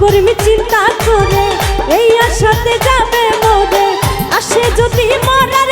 করবি চিন্তা করে এই আশাতে যাবে মরে। আসে যদি মরার